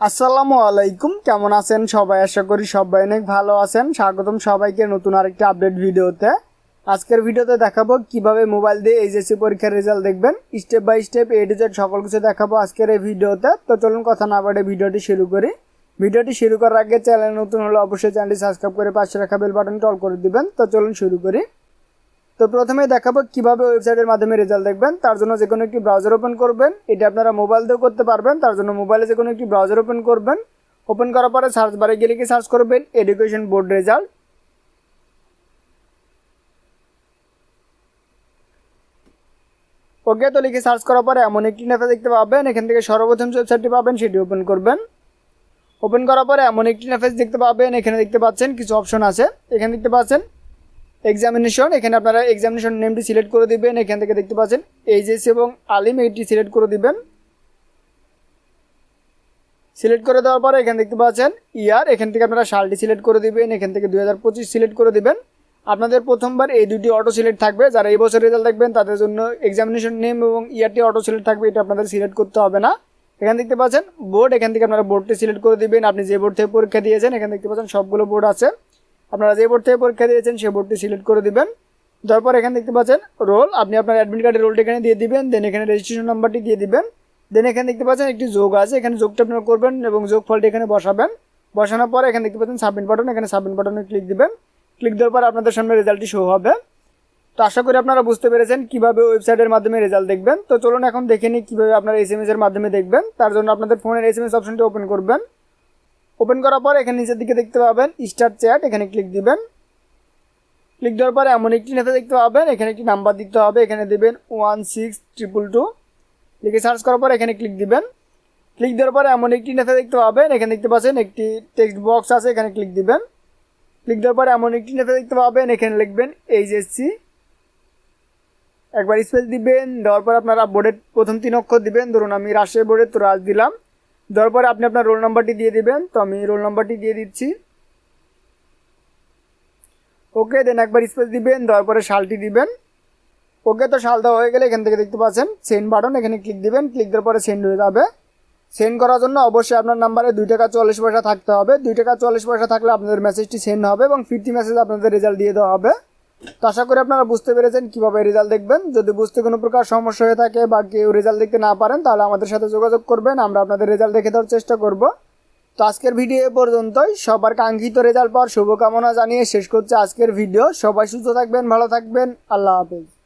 আসসালামু আলাইকুম। কেমন আছেন সবাই? আশা করি সবাই অনেক ভালো আছেন। স্বাগতম সবাইকে নতুন আরেকটি আপডেট ভিডিওতে। আজকের ভিডিওতে দেখাবো কীভাবে মোবাইল দিয়ে এইচএসসি পরীক্ষার রেজাল্ট দেখবেন। Step by step A to সকল কিছু দেখাবো আজকের এই ভিডিওতে। তো চলুন কথা না বাড়ে ভিডিওটি শুরু করি। ভিডিওটি শুরু করার আগে চ্যানেল নতুন হলে অবশ্যই চ্যানেলটি সাবস্ক্রাইব করে পাশে রাখা বেল বাটনটি অল করে দিবেন। তো চলুন শুরু করি। তো প্রথমে দেখাবো কীভাবে ওয়েবসাইটের মাধ্যমে রেজাল্ট দেখবেন। তার জন্য যে কোনো একটি ব্রাউজার ওপেন করবেন। এটা আপনারা মোবাইল দিয়েও করতে পারবেন। তার জন্য মোবাইলে যে কোনো একটি ব্রাউজার ওপেন করবেন। ওপেন করার পরে সার্চ বারে গেলে কি সার্চ করবেন এডুকেশন বোর্ড রেজাল্ট ওকে তো লিখে সার্চ করার পরে এমন একটি নেফে দেখতে পাবেন। এখান থেকে সর্বপ্রথম ওয়েবসাইটটি পাবেন, সেটি ওপেন করবেন। ওপেন করার পরে এমন একটি নেফেস দেখতে পাবেন। এখানে দেখতে পাচ্ছেন কিছু অপশন আছে। এখানে দেখতে পাচ্ছেন এক্সামিনেশন এখানে আপনারা এক্সামিনেশন নেমটি সিলেক্ট করে দিবেন, এখান থেকে দেখতে পাচ্ছেন এইচএস এবং আলিম এটি সিলেক্ট করে দিবেন। সিলেক্ট করে দেওয়ার পরে এখানে দেখতে পাচ্ছেন ইয়ার এখান থেকে আপনারা সালটি সিলেক্ট করে দিবেন, এখান থেকে দুই হাজার পঁচিশ সিলেক্ট করে দিবেন। আপনাদের প্রথমবার এই দুটি অটো সিলেক্ট থাকবে, যারা এই বছর রেজাল্ট দেখবেন, তাদের জন্য এক্সামিনেশন নেম এবং ইয়ারটি অটো সিলেক্ট থাকবে, এটা আপনাদের সিলেক্ট করতে হবে না। এখানে দেখতে পাচ্ছেন বোর্ড এখান থেকে আপনারা বোর্ডটি সিলেক্ট করে দিবেন, আপনি যে বোর্ড থেকে পরীক্ষা দিয়েছেন, এখানে দেখতে পাচ্ছেন সবগুলো বোর্ড আছে। আপনারা যে বোর্ড থেকে পরীক্ষা দিয়েছেন, সেই বোর্ডটি সিলেক্ট করে দিবেন। তারপর এখানে দেখতে পাচ্ছেন রোল। আপনি আপনার অ্যাডমিট কার্ডের রোলটা এখানে দিয়ে দিবেন দেন এখানে রেজিস্ট্রেশন নাম্বারটি দিয়ে দিবেন। দেন এখানে দেখতে পাচ্ছেন একটি যোগ আছে। এখানে যোগটা আপনারা করবেন এবং যোগ ফলটি এখানে বসাবেন। বসানোর পর এখানে দেখতে পাচ্ছেন সাবমিট বাটন এখানে সাবমিট বাটনে ক্লিক দিবেন। ক্লিক দেওয়ার পর আপনাদের সামনে রেজাল্টটি শো হবে। তো আশা করি আপনারা বুঝতে পেরেছেন কীভাবে ওয়েবসাইটের মাধ্যমে রেজাল্ট দেখবেন। তো চলুন এখন দেখে নিই কীভাবে আপনারা এস এর মাধ্যমে দেখবেন। তার জন্য আপনাদের ফোনের এস এম এস অপশনটি ওপেন করবেন। ওপেন করার পর এখানে নিচের দিকে দেখতে পাবেন স্টার চ্যাট এখানে ক্লিক দিবেন। ক্লিক দেওয়ার পরে এমন একটি নেতা দেখতে পাবেন, এখানে একটি নাম্বার দিতে হবে, এখানে দেবেন ওয়ান সিক্স ট্রিপল টু লিখে সার্চ করার পর এখানে ক্লিক দিবেন। ক্লিক দেওয়ার পরে এমন একটি নেতা দেখতে পাবেন, এখানে দেখতে পাচ্ছেন একটি টেক্সট বক্স আছে, এখানে ক্লিক দিবেন। ক্লিক দেওয়ার পরে এমন একটি নেতা দেখতে পাবেন, এখানে লিখবেন এইচএসসি একবার স্পেস দিবেন, দেওয়ার পর আপনারা বোর্ডের প্রথম তিন অক্ষর দিবেন। ধরুন আমি রাজশাহী বোর্ডের তো রাজ দিলাম। দেওয়ার পরে আপনি আপনার রোল নাম্বারটি দিয়ে দিবেন। তো আমি রোল নাম্বারটি দিয়ে দিচ্ছি। ওকে দেন একবার স্পেস দিবেন, দেওয়ার পরে শালটি দিবেন। ওকে, তো শাল দেওয়া হয়ে গেলে এখান থেকে দেখতে পাচ্ছেন সেন্ড বাটন এখানে ক্লিক দিবেন ক্লিক দেওয়ার পরে সেন্ড হয়ে যাবে। সেন্ড করার জন্য অবশ্যই আপনার নাম্বারে দুই টাকা চল্লিশ পয়সা থাকতে হবে। দুই টাকা চল্লিশ পয়সা থাকলে আপনাদের মেসেজটি সেন্ড হবে এবং ফিফটি মেসেজ আপনাদের রেজাল্ট দিয়ে দেওয়া হবে। তো আশা করি আপনারা বুঝতে পেরেছেন কীভাবে রেজাল্ট দেখবেন। যদি বুঝতে কোনো প্রকার সমস্যা হয়ে থাকে বা কেউ রেজাল্ট দেখতে না পারেন, তাহলে আমাদের সাথে যোগাযোগ করবেন, আমরা আপনাদের রেজাল্ট দেখে দেওয়ার চেষ্টা করব। তো আজকের ভিডিও এ পর্যন্তই। সবার কাঙ্ক্ষিত রেজাল্ট পাওয়ার শুভকামনা জানিয়ে শেষ করছে আজকের ভিডিও। সবাই সুস্থ থাকবেন, ভালো থাকবেন। আল্লাহ হাফেজ।